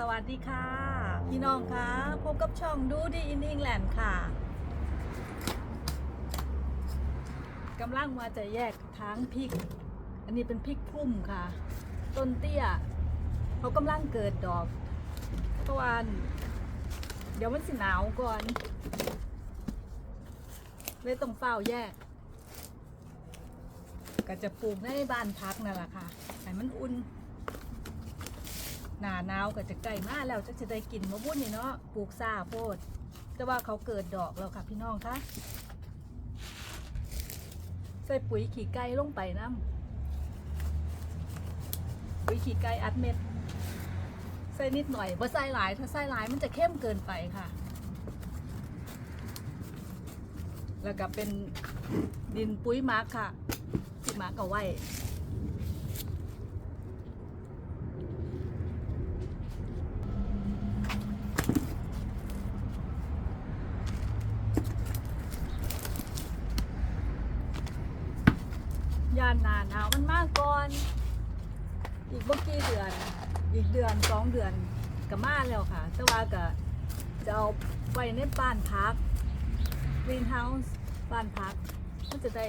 สวัสดีค่ะ พี่น้องคะพบกับช่องดูดีอิน n ิงแลนด์ค่ะกำลังมาจะแยกทั้งพริก อันนี้เป็นพริกพุ่มค่ะ ต้นเตี้ยเขากำลังเกิดดอกเพราะว่าเดี๋ยวมันสิหนาวก่อนเลยต้องเฝ้าแยก ก็จะปลูกในบ้านพักนั่นแหละค่ะให้มันอุ่น หนาหนาวก็จะใกล้มาแล้วจะจะได้กินมะบุ่นนี่เนาะปลูกซาโพด แต่ว่าเขาเกิดดอกแล้วค่ะพี่น้องคะใส่ปุ๋ยขี้ไก่ลงไปน้ำปุ๋ยขี้ไก่อัดเม็ด ใส่นิดหน่อยบ่ใส่หลาย ถ้าใส่หลายมันจะเข้มเกินไปค่ะ แล้วก็เป็นดินปุ๋ยหมักค่ะที่หมักเอาไว้ ยานหนาหนาวมันมากก่อน อีกบ่กี่เดือน อีกเดื อนสองเดือนก็มาแล้วค่ะ แต่ว่าก็จะเอาไว้ในบ้านพักกรีนเฮาส์บ้านพักมันจะได้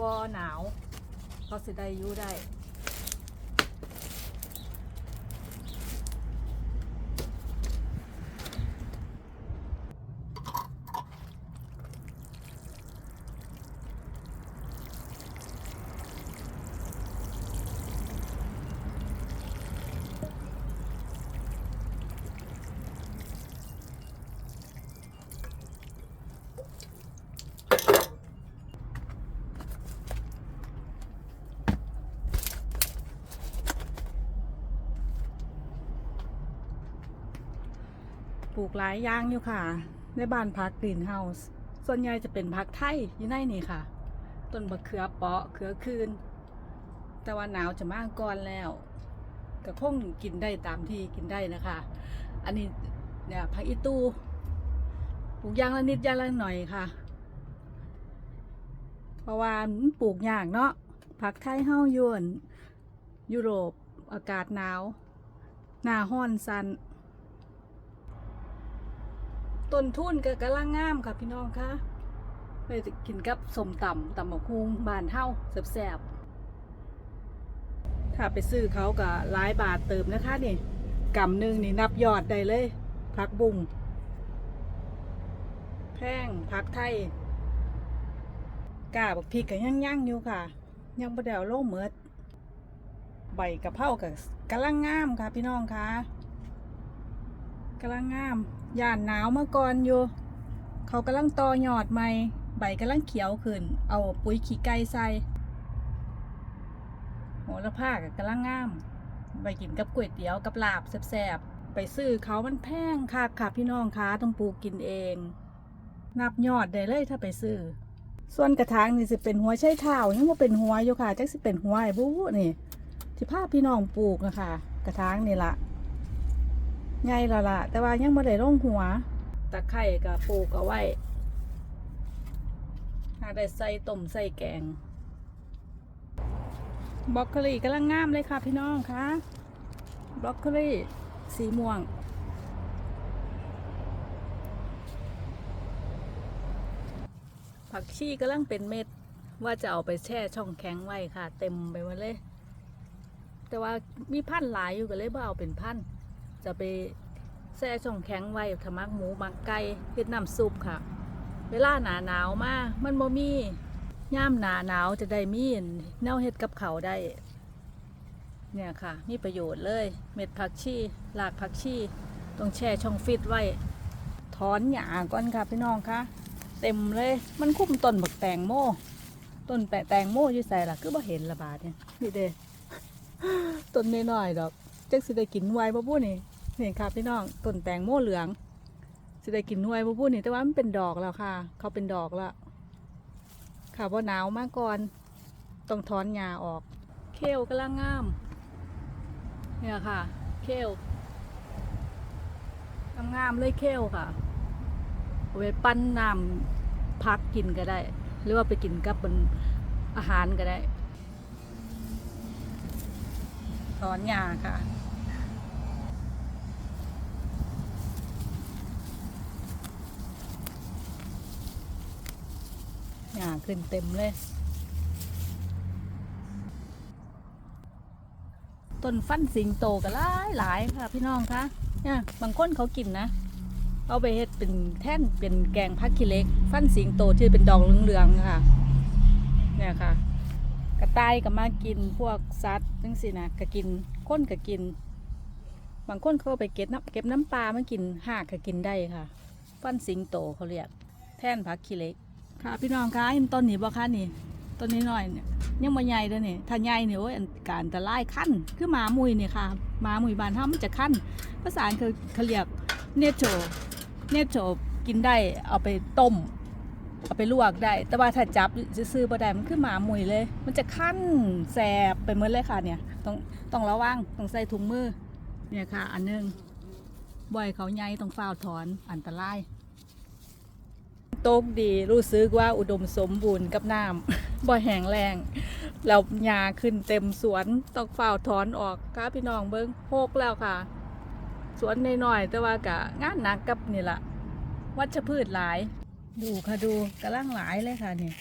บอหนาวเขาสิได้อยู่ได้ ลูกหลายอย่างอยู่ค่ะ ในบ้านพักกรีนเฮาส์ส่วนใหญ่จะเป็นพักไทยอยู่ในนี่ค่ะ ต้นบะเขือเปาะเขือคืน แต่ว่าหนาวจะมากก่อนแล้ว ก็คงกินได้ตามที่กินได้นะคะ อันนี้เนี่ยผักอีตูปลูกอย่างละนิดอย่างละหน่อยค่ะ เพราะว่าปลูกยากเนาะผักไทยเฮายวน ยุโรปอากาศหนาว หน้าห้อนสัน ต้นทุนก็กำลังงามค่ะพี่น้องคะไปกินกับสมตำตำหมกฮุงบานเท่าแซ่บๆถ้าไปซื้อเขาก็หลายบาทเติมนะคะนี่กำหนึ่งนี่นับยอดได้เลยพักบุ้งแพงพักไทยกาบักพริกก็ยังย่างอยู่ค่ะ ยังบ่ได้เอาลงเหมือดใบกะเพรากับกำลังงามค่ะพี่น้องคะกำลังงาม ย่านหนาวเมื่อก่อนอยู่ เขากำลังตอหยอดใหม่ ใบกำลังเขียวขึ้น เอาปุ๋ยขี้ไก่ใส่โหระพาก็กำลังงาม ไปกินกับก๋วยเตี๋ยวกับลาบแซ่บๆ ไปซื้อเขามันแพงค่ะค่ะพี่น้องคะต้องปลูกกินเอง นับยอดได้เลยถ้าไปซื้อ ส่วนกระถางนี่สิเป็นหัวไช่เท้ายังว่าเป็นหัวอยู่ค่ะจักสิเป็นหัวไอ้บู๊นี่ที่พาพี่น้องปลูกนะคะกระถางนี่ละ ใหญ่และล่ะแต่ว่ายังไม่ได้ลงหัวตะไคร่กับปลูกเอาไว้หาได้ใส่ต้มใส่แกงบล็อกโคลีกำลังงามเลยค่ะพี่น้องคะบล็อกโคลีสีม่วง ผักชีกำลังเป็นเม็ดว่าจะเอาไปแช่ช่องแข็งไว้ค่ะ เต็มไปหมดเลย แต่ว่ามีพันธุ์หลายอยู่ก็เลยบ่เอาเป็นพันธุ์ จะไปแช่ช่องแข็งไว้ทำมักหมูมักไก่เฮ็ดน้ำซุปค่ะ เวลาหนาหนาวมามันบ่มีย่ามหนาหนาวจะได้มีแนวเฮ็ดกับเขาได้ เนี่ยค่ะ มีประโยชน์เลย เม็ดผักชีหลากผักชีต้องแช่ช่องฟิตไว้ ถอนหญ้าก่อนค่ะพี่น้องคะเต็มเลย มันคุ้มต้นบักแตงโมต้นแปะแตงโมอยู่ใส่ละคือบ่เห็นละบาดเนี่ยนี่เด้ต้นน้อยๆดอกจักสิได้กินไวบ่พูนี่ นี่ค่ะพี่น้องต้นแตงโมเหลืองสิได้กินหน่วยพูดนี่แต่ว่ามันเป็นดอกแล้วค่ะ เขาเป็นดอกแล้วค่ะว่าหนาวมากก่อนต้องถอนหญ้าออก เคลกำลังงาม เนี่ยค่ะ เคลงามเลยเคลค่ะเอาไว้ปั้นน้ำพักกินก็ได้ หรือว่าไปกินกับบนอาหารก็ได้ถอนหญ้าค่ะ หญ้าขึ้นเต็มเลย ต้นฟันสิงโตก็หลายหลายค่ะพี่น้องคะเนี่ยบางคนเขากินนะ เอาไปเฮ็ดเป็นแท่นเป็นแกงผักขี้เล็ก ฟันสิงโตที่เป็นดอกเหลืองๆค่ะ เนี่ยค่ะ กระต่ายก็มากินพวกสัตว์จังสินะก็กินคนก็กิน บางคนเขาไปเก็บน้ำเก็บน้ำปลามากินหากก็กินได้ค่ะ ฟันสิงโตเขาเรียกแท่นผักขี้เล็ก ค่ะพี่น้องคะเห็นต้นนี้บ่คะนี่ต้นนี้หน่อยเนี่ยยังบ่ใหญ่เด้อนี่ถ้าใหญ่นี่โอ้ยอันการอันตรายขั้นคือหมามุยนี่ค่ะหมามุยบ้านเฮามันจะขั้นภาษาอังกฤษเขาเรียกเนโชเนโชกินได้เอาไปต้มเอาไปลวกได้ แต่ว่าถ้าจับซื้อบ่ได้มันคือหมามุยเลย มันจะขั้นแสบไปหมดเลยค่ะเนี่ยต้องต้องระวังต้องใส่ถุงมือเนี่ยค่ะ อันหนึงบ่อยเขาใหญ่ต้องฝ้าถอนอันตราย ตกดี รู้สึกว่าอุดมสมบูรณ์กับน้ำบ่แห้งแรงแล้วหญ้าขึ้นเต็มสวนต้องฝ้าถอนออกค่ะพี่น้องเบิ้งโฮกแล้วค่ะ สวนน้อยๆแต่ว่ากะงานหนักกับนี่ละวัชพืชหลาย ดูค่ะดูกำลังหลายเลยค่ะนี่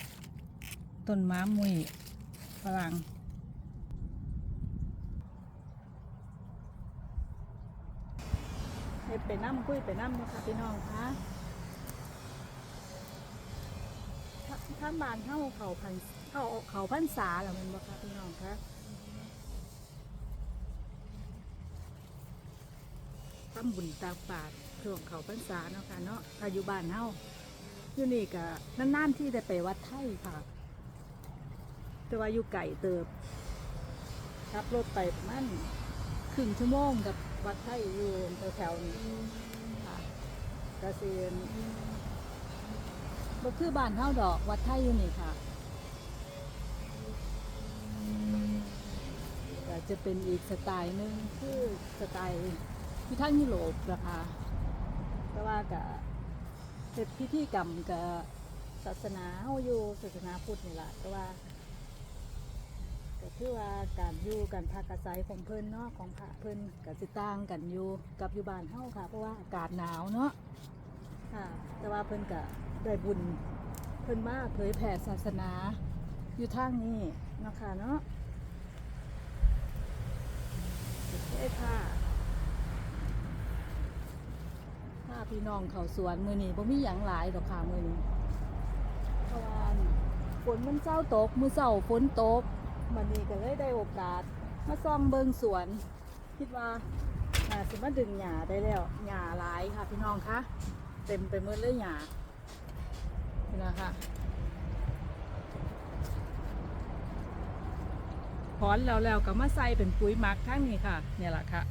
ต้นม้ามุยฝรั่งเฮ็ดไปน้ำคุยไปน้ำนะคะพี่น้องคะ ถ้าบานเข้าเขาพันเข้าเขาพันษาแล้วแมันบ่คะพี่น้องคะทำบุญตากบาตรช่วงเขาพันษาเนาะค่ะเนาะอายุบ้านเฮาอยู่นี่ก็นานๆที่ได้ไปวัดไทยค่ะ แต่ว่าอยู่ไก่เติบขับรถไปประมาณครึ่งชั่วโมงกับวัดไทยอยู่แถวๆนี้ค่ะกเกษตร บ่คือบ้านเฮาดอกวัดไทยอยู่นี่ค่ะก็จะเป็นอีกสไตล์หนึ่งคือสไตล์ที่ทางยุโรปนะคะแต่ว่าก็เฮ็ดพิธีกรรมกับศาสนาเฮาอยู่ศาสนาพุทธนี่ล่ะแต่ว่าก็คือว่าการอยู่การพักอาศัยของเพิ่นเนาะของพระเพิ่นก็สิต่างกันอยู่กับอยู่บ้านเฮาค่ะ เพราะว่าอากาศหนาวเนาะ ค่ะ แต่ว่าเพิ่นก็ได้บุญ เพิ่นมาเผยแผ่ศาสนาอยู่ทางนี้นะคะเนาะโอเคค่ะถ้าพี่น้องเขาสวนมือนี้บ่มีหยังหลายดอกค่ะมือนี้เพราะว่าฝนมันเจ้าตก มือเจ้าฝนตกมันนี้ก็เลยได้โอกาส มาซ่อมเบิงสวน คิดว่าน่าสิมาดึงหญ้าได้แล้วหญ้าหลายค่ะพี่น้องคะ เต็มไปหมดเลยหญ้านี่นะคะถอนแล้วแล้วก็มาใส่เป็นปุ๋ยหมักข้างนี้ค่ะ เนี่ยแหละค่ะ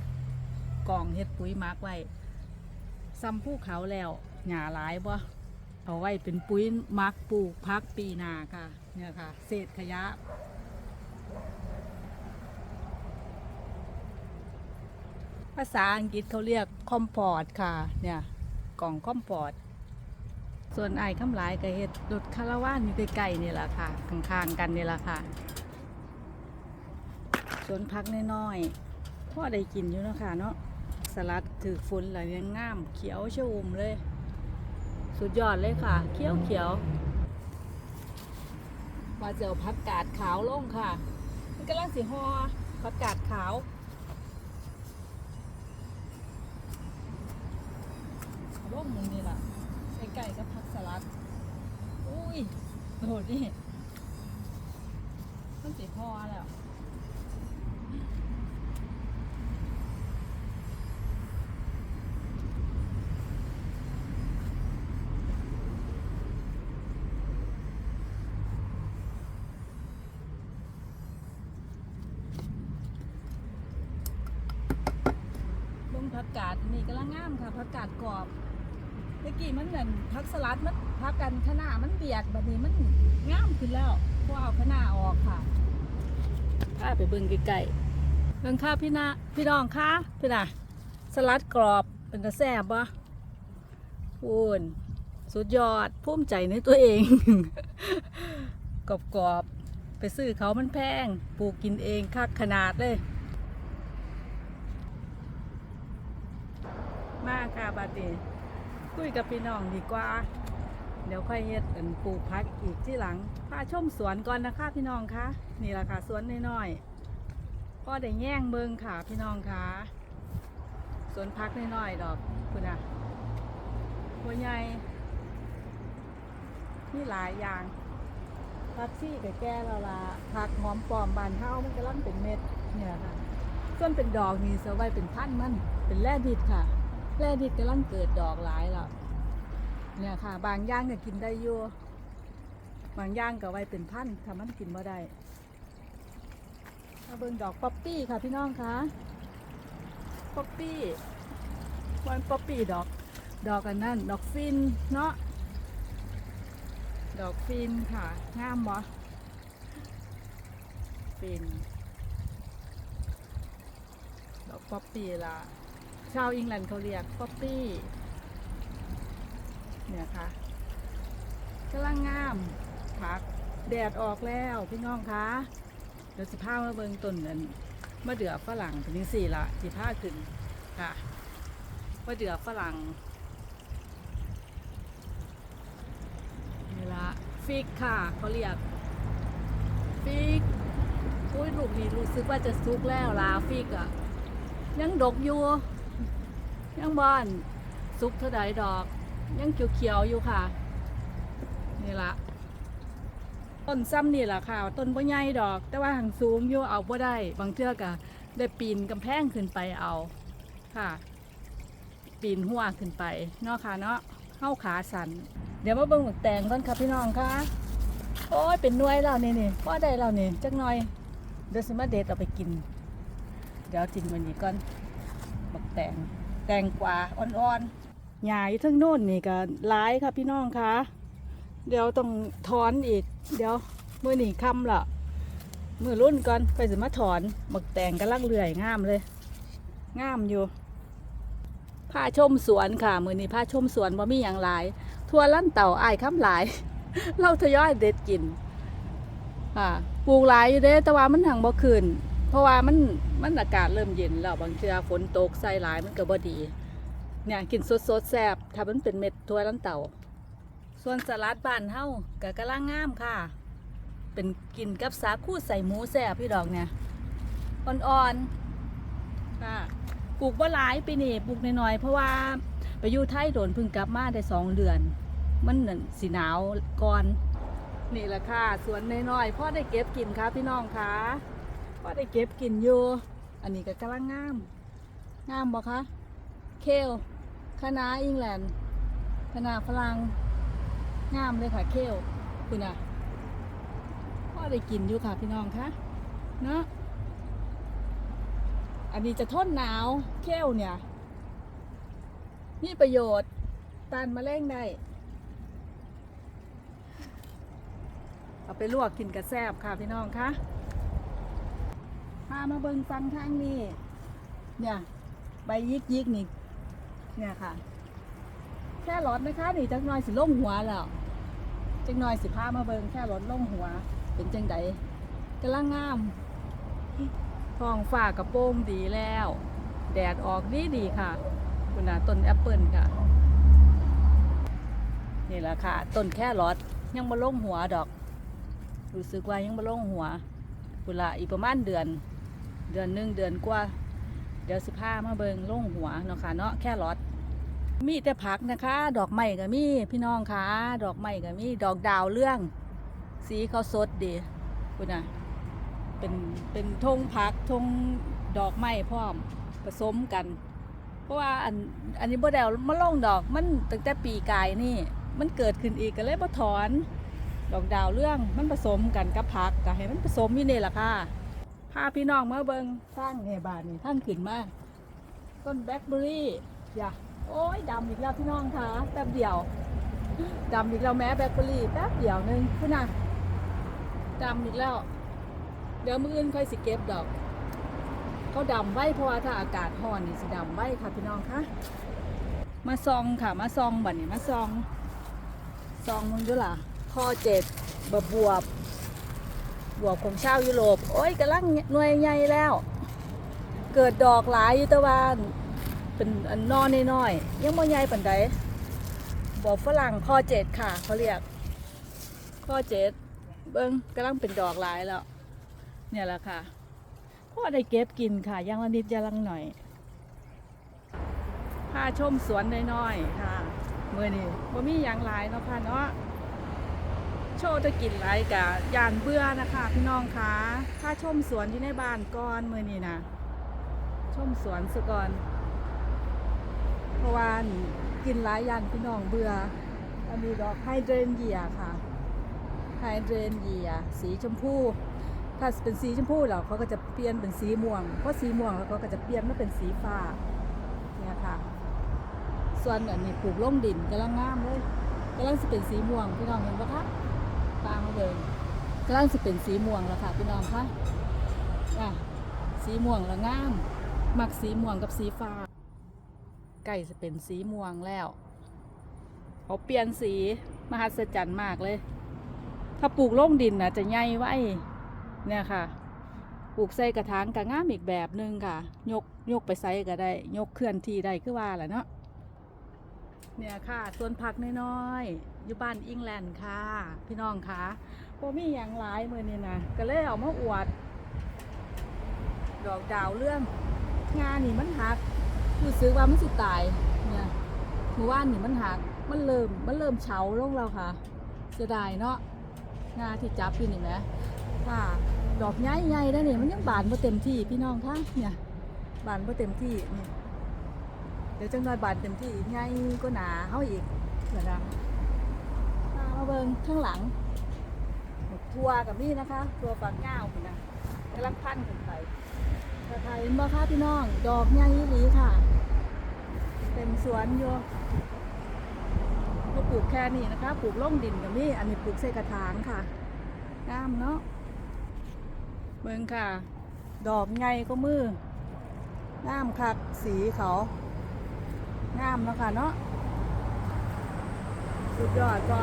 กล่องเฮ็ดปุ๋ยหมักไว้ซ้ำภูเขาแล้วหญ้าหลายบ่เอาไว้เป็นปุ๋ยหมักปลูกพักปีนาค่ะ เนี่ยค่ะ เศษขยะภาษาอังกฤษเขาเรียกคอมพอร์ตค่ะ เนี่ย กล่องคอมพอร์ตส่วนไอ้คำหลายก็เฮ็ดรถคาราวานอยู่ใกล้ๆนี่แหละค่ะข้างๆกันนี่แหละค่ะสวนพักน้อยๆพ่อได้กินอยู่เนาะค่ะเนาะสลัดถือฝนแล้วยังงาม เขียวชอุ่มเลย สุดยอดเลยค่ะ เขียวเขียวๆว่าจอาผักกาดขาวลงค่ะ มันกำลังสีหอผักกาดขาว มมึงนี่ล่ะใกล้ๆกับผักสลัด อุ้ยโดดนี่ต้องสีพอแล้วผักกาดนี่กำลังงามค่ะผักกาดกรอบ เมื่อกี้มันเหมือนผักสลัดมันพักกันขนามันเบียดแบบนี้มันงามขึ้นแล้วพวกเอาขนาออกค่ะพาไปเบิ่งใกล้ๆเบิ่งค่ะพี่นาพี่น้องค่ะพี่น่ะสลัดกรอบเป็นกระแซบบ่พูนสุดยอดภูมิใจในตัวเองกรอบๆไปซื้อเขามันแพงปลูกกินเองคักขนาดเลย มากค่ะบัดนี้ คุยกับพี่น้องดีกว่า เดี๋ยวค่อยเฮ็ดอันปลูกพักอีกที่หลังพาชมสวนก่อนนะคะพี่น้องคะนี่แหละค่ะสวนน้อยๆพ่อได้แย่งเบิงค่ะพี่น้องคะสวนพักน้อยๆดอกคุณอะหัวใหญ่มีหลายอย่างพักซี่กับแก้ละละผักหอมปลอมบานเท้ามันกำลังเป็นเม็ดเนี่ยค่ะส่วนเป็นดอกนี่เสไว้เป็นพันมันเป็นแร่ดิดค่ะ แร่ดิดกำลังเกิดดอกหลายแล้วเนี่ยค่ะ บางย่างก็กินได้อยู่บางย่างก็ไว้เป็นพันธุ์ถ้ามันกินบ่ได้มาเบิ่งดอกป๊อปปี้ค่ะพี่น้องคะป๊อปปี้วันป๊อปปี้ดอก ดอกอันนั้นดอกฟินเนาะดอกฟินค่ะงามบ่ฟินดอกป๊อปปี้ละ ชาวอังกฤษเขาเรียกป๊อปปี้เนี่ยค่ะกำลังงามผักแดดออกแล้วพี่น้องคะเดี๋ยวสิพามาเบิงต้นนั้นมะเดื่อฝรั่งตัวนี้สี่ละสิพาขึ้นค่ะมะเดื่อฝรั่งนี่ละฟิกค่ะเขาเรียกฟิกอุ้ยลูกนี่รู้สึกว่าจะสุกแล้วลาฟิกอะยังดกอยู่ ยังบอนสุกเท่าใดดอก ยังเขียวๆอยู่ค่ะ นี่ละต้นซ้ำนี่แหละค่ะ ต้นบ่ใหญ่ดอก แต่ว่าหางสูงอยู่เอาบ่ได้ บางเทื่อก็ได้ปีนกำแพงขึ้นไปเอาค่ะ ปีนหัวขึ้นไปเนาะค่ะเนาะเข้าขาสันเดี๋ยวมาเบิ่งหมกแตงก่อนค่ะพี่น้องค่ะโอ้ยเป็นน่วยแล้วนี่ยนี่พ่อได้แล้วนี่ยจักหน่อยเดี๋ยวสิมาเด็ดเอาไปกิน เดี๋ยวจินวันนี้ก่อนบักแตง แตงกวาอ่อนๆหญ้าอยู่ทั้งโน่นนี่ก็ร้ายค่ะพี่น้องคะเดี๋ยวต้องถอนอีก เดี๋ยวมือหนีคำละมือรุ่นก่อนไปสิมาถอนบักแตงกำลังเลื่อยงามเลยงามอยู่พาชมสวนค่ะ มือนี้พาชมสวนว่ามีอย่างหลาย ทั่วลั่นเต่าอายค้ำหลาย เราทยอยเด็ดกินค่ะปลูกหลายอยู่เด้แต่ว่ามันหังบ่คืน เพราะว่ามันมันอากาศเริ่มเย็นแล้วบางเทื่อฝนตกใส่หลายมันก็บ่ดี เนี่ยกินสดสดแซ่บถ้ามันเป็นเม็ดทั่วลันเต่า ส่วนสลัดบ้านเฮาก็กำลังงามค่ะ เป็นกินกับสาคูใส่หมูแซ่บพี่ดอกเนี่ยอ่อนๆค่ะปลูกบ่าหลายปีนี้ปลูกน้อยๆเพราะว่าไปอยู่ไทยโดนพึ่งกลับมาได้สองเดือน มันนั่นสีหนาวก่อน นี่แหละค่ะสวนน้อยๆพ่อได้เก็บกินค่ะพี่น้องค่ะ ก็ได้เก็บกินอยู่อันนี้ก็กำลังงามงามบ่คะเคลคะอิงแลนด์คณะฝรั่งงามเลยค่ะเคลคุณอะก็ได้กินอยู่ค่ะพี่น้องคะเนาะอันนี้จะทนหนาวเคลเนี่ยมีประโยชน์ต้านมะเร็งได้เอาไปลวกกินกระแซบค่ะพี่น้องคะามาเบิ่งฟังทางนี้เนี่ย ใบยิกยิกนี่ เนี่ยค่ะ แค่รถนะคะ นี่จักหน่อยสิล่งหัวแล้วจักหน่อยสิพามาเบิ่งแค่รถล่งหัว เป็นจังไดกำลังงามท้องฟ้ากระโปรงดีแล้ว แดดออกดีดีค่ะคุณน่ะต้นแอปเปิลค่ะ นี่แหละค่ะต้นแค่รถยังมาล่งหัวดอก รู้สึกว่ายังมาล่งหัวกุละอีกประมาณเดือน เดือนหนึ่งเดือนกว่า เดี๋ยวสิพามาเบิงลงหัวเนาะค่ะเนาะแค่รอดมีแต่ผักนะคะ ดอกไม้ก็มีพี่น้องค่ะ ดอกไม้ก็มีดอกดาวเรื่อง สีเขาสดดีคุณน่ะเป็นเป็นธงผักธงดอกไม้พร้อมผสมกัน เพราะว่าอันอันนี้บ่ได้เอามาลงดอกมันตั้งแต่ปีกายนี่ มันเกิดขึ้นอีกก็เลยบ่ถอน ดอกดาวเรื่องมันผสมกันกับผักก็ให้มันผสมอยู่นี่แหละค่ะ พาพี่น้องมาเบิงสร้างเนี่ยบานนี่ท่านขึ้นมาต้นแบล็คเบอร์รี่อย่าโอ้ยดำอีกแล้วพี่น้องคะแป๊บเดียวดำอีกแล้วแม้แบล็คเบอร์รี่แป๊บเดียวนึงคุณน่ะดำอีกแล้ว เดี๋ยวมื้ออื่นค่อยสิเก็บดอกเขาดำไว้เพราะว่าถ้าอากาศร้อนนี่สิดำไว้ค่ะพี่น้องคะมาซองค่ะมาซองบัดนี้มาซองซองมึงด้วยล่ะข้อเจ็ดบวบบว บวบของชาวยุโรป โอ้ยกำลังหน่วยใหญ่แล้ว เกิดดอกหลายอยู่ตะวันเป็นอันนอนน้อยๆยังบ่ใหญ่ปานใดบอกฝรั่งข้อเจ็ดค่ะเขาเรียก ข้อเจ็ดเบิ้งกำลังเป็นดอกหลายแล้ว เนี่ยแหละค่ะพ่อได้เก็บกินค่ะย่างละนิดย่างละหน่อยพาชมสวนน้อยๆค่ะเมื่อนี้บ่มีอย่างหลายเนาะค่ะเนาะ โชว์จะกินหลายกะยานเบื่อนะคะพี่น้องคะพาชมสวนอยู่ในบ้านก่อนเมื่อนี้นะชมสวนสก่อน เพราะว่ากินหลายยางพี่น้องเบื่ออันนี้ดอกไฮเดรนเยียค่ะไฮเดรนเยียสีชมพูถ้าเป็นสีชมพูแล้วเขาก็จะเปลี่ยนเป็นสีม่วง เพราะสีม่วงแล้วเขาก็จะเปลี่ยนมาเป็นสีฟ้าเนี่ยค่ะ ส่วนอันนี้ปลูกล่งดินกำลังงามเลยกำลังจะเป็นสีม่วงพี่น้องเห็นปะคะ ตามมาเลยกำลังจะเป็นสีม่วงแล้วค่ะพี่น้องคะอะสีม่วงแล้งาม มักสีม่วงกับสีฟ้าใกล้จะเป็นสีม่วงแล้ว เขาเปลี่ยนสีมหัศจรรย์มากเลย ถ้าปลูกลงดินนะจะใหญ่ไว้เนี่ยค่ะ ปลูกใส่กระถางกะงามอีกแบบหนึ่งค่ะ ยกยกไปใส่ก็ได้ ยกเคลื่อนที่ได้คือว่าแหละเนาะเนี่ยค่ะสวนผักน้อยๆ อยู่บ้านอิงแลนด์ค่ะ พี่น้องค่ะพวมีอย่างหลายมือนี่นะก็เลยเอามาอวด ดอกดาวเรื่องงานนี่มันหักรู้สึกว่ามันสิตายเนี่ยเมื่อวานนี่มันหักมันเริ่มมันเริ่มเฉาลงแล้วค่ะเสียดายเนาะงาที่จับอยู่นี่ไหมค่ะดอกใหญ่ๆได้เนี่ยมันยังบานมาเต็มที่พี่น้องคะเนี่ยบานมาเต็มที่นี่เดี๋ยวจังน้อยบานเต็มที่ใหญ่ก็หนาเฮาอีกเดี๋ยวนะ มามาเบิ่งข้างหลัง ทัวกับนี่นะคะตัวฝักเงาคุณนะกำลังพันขึ้นไปถ้าไทยมาค่ะพี่น้อง ดอกใหญ่อีหลีค่ะเต็มสวนอยู่ก็ปลูกแค่นี้นะคะ ปลูกล่องดินกับนี่อันนี้ปลูกใส่กระถางค่ะงามเนาะเบิ่งค่ะ ดอกใหญ่ก็มืองามคักสีเขางามเนาะค่ะเนาะสุดยอดจ้า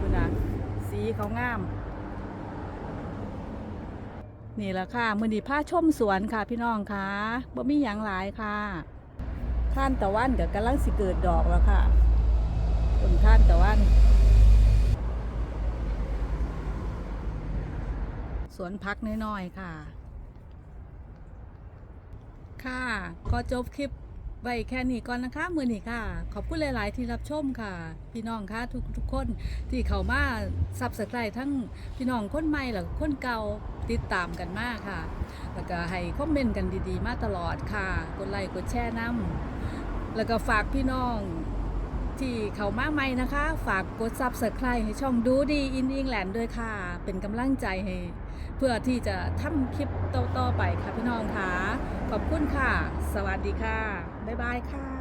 ก็ดูนะสีเขางาม นี่แหละค่ะ มือนีผ้าชมสวนค่ะพี่น้องค่ะบ่มีหยังหลายค่ะท่านตะวันกับกำลังสิเกิดดอกแล้วค่ะต้นท่านตะวัน สวนพักน้อยๆค่ะ ค่ะ ก็จบคลิป ไว้แค่นี้ก่อนนะคะ มือนี้ค่ะ ขอบคุณหลาย ๆ ที่รับชมค่ะ พี่น้องค่ะทุกทุกคนที่เข้ามาซับสไคร์ทั้งพี่น้องคนใหม่หรือคนเก่าติดตามกันมากค่ะ แล้วก็ให้คอมเมนต์กันดี ๆ มาตลอดค่ะ กดไลค์กดแชร์น้ำแล้วก็ฝากพี่น้องที่เขามาใหม่นะคะ ฝากกดซับสไครต์ให้ช่องดูดีอินอิงแลนด์ด้วยค่ะ เป็นกำลังใจให้ เพื่อที่จะทำคลิปต่อๆไปค่ะพี่น้องค่ะ ขอบคุณค่ะ สวัสดีค่ะ บ๊ายบายค่ะ